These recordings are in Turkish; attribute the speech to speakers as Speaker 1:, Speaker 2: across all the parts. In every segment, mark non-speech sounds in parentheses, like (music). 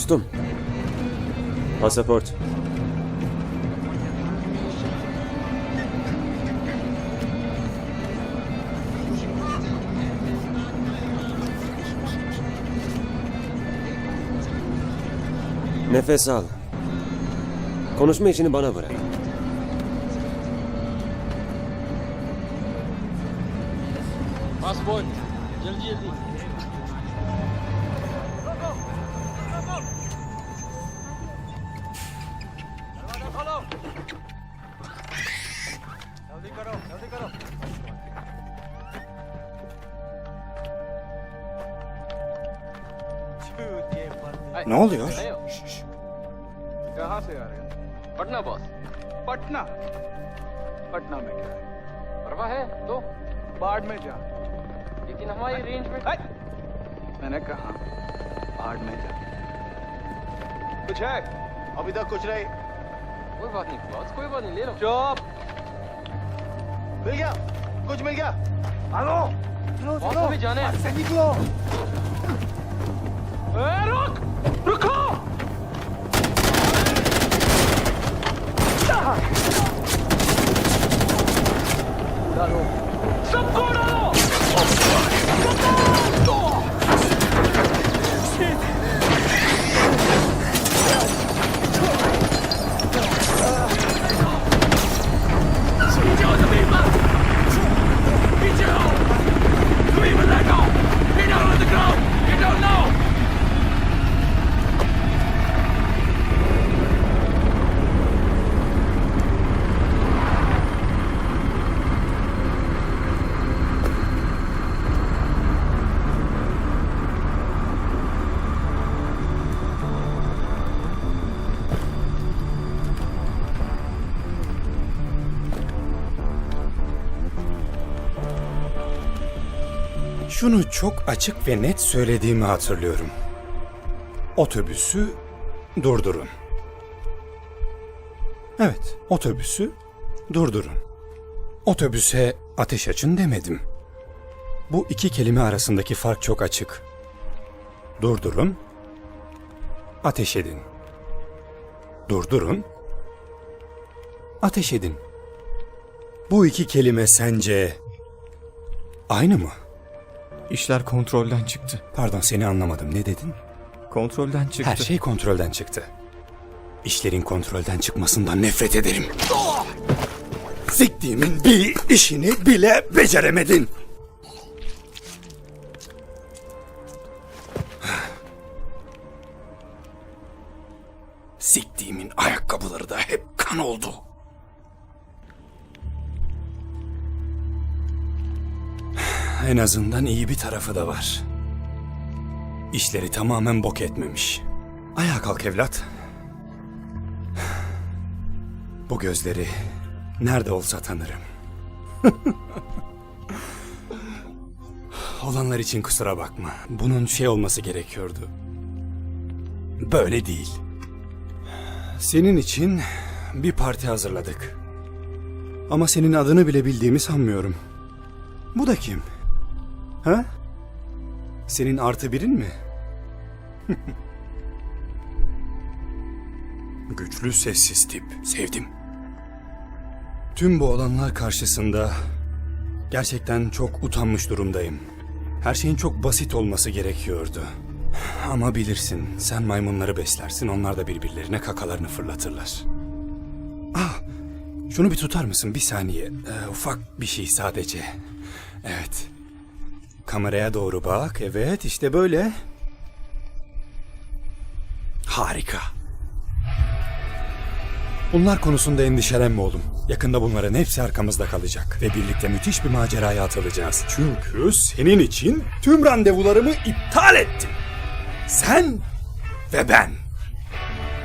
Speaker 1: Dostum. Pasaport. Nefes al. Konuşma işini bana bırak.
Speaker 2: Passport. Gel gel. जल्दी करो जल्दी करो
Speaker 3: Ne oluyor?
Speaker 2: कहाँ से आ रहे हो पटना बॉस
Speaker 4: पटना. पटना में क्या है?
Speaker 2: परवा है तो?
Speaker 4: बाढ़ में जा।
Speaker 2: लेकिन हमारी रेंज में?
Speaker 4: मैंने कहा बाढ़ में जा। कुछ है? अभी तक कुछ नहीं।
Speaker 2: कोई बात नहीं बॉस कोई बात नहीं ले लो
Speaker 4: चुप मिल गया कुछ मिल गया हेलो
Speaker 2: बॉस अभी जाने हैं।
Speaker 4: से निकलो ए, रुक रुको डालो सबको डालो
Speaker 3: Şunu çok açık ve net söylediğimi hatırlıyorum. Otobüsü durdurun. Evet, otobüsü durdurun. Otobüse ateş açın demedim. Bu iki kelime arasındaki fark çok açık. Durdurun, ateş edin. Durdurun, ateş edin. Bu iki kelime sence aynı mı?
Speaker 5: İşler kontrolden çıktı.
Speaker 3: Pardon seni anlamadım. Ne dedin?
Speaker 5: Kontrolden çıktı.
Speaker 3: Her şey kontrolden çıktı. İşlerin kontrolden çıkmasından nefret ederim. Siktiğimin bir işini bile beceremedin. Siktiğimin ayakkabıları da hep kan oldu. En azından iyi bir tarafı da var. İşleri tamamen bok etmemiş. Ayağa kalk evlat. Bu gözleri nerede olsa tanırım. (laughs) Olanlar için kusura bakma. Bunun şey olması gerekiyordu. Böyle değil. Senin için bir parti hazırladık. Ama senin adını bile bildiğimi sanmıyorum. Bu da kim? Ha? Senin artı birin mi? (laughs) Güçlü sessiz tip. Sevdim. Tüm bu olanlar karşısında gerçekten çok utanmış durumdayım. Her şeyin çok basit olması gerekiyordu. Ama bilirsin, sen maymunları beslersin, onlar da birbirlerine kakalarını fırlatırlar. Ah, şunu bir tutar mısın bir saniye? Ee, ufak bir şey sadece. Evet. Kameraya doğru bak. Evet işte böyle. Harika. Bunlar konusunda endişelenme oğlum. Yakında bunların hepsi arkamızda kalacak. Ve birlikte müthiş bir maceraya atılacağız. Çünkü senin için tüm randevularımı iptal ettim. Sen ve ben.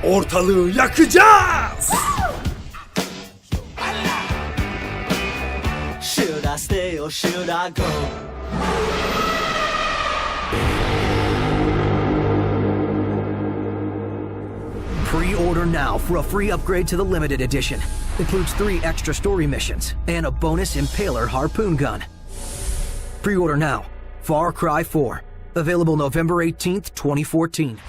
Speaker 3: Ortalığı yakacağız.
Speaker 6: Should I stay or should I go?
Speaker 7: Pre-order now for a free upgrade to the limited edition. Includes three extra story missions and a bonus Impaler harpoon gun. Pre-order now. Far Cry 4. Available November 18th, 2014.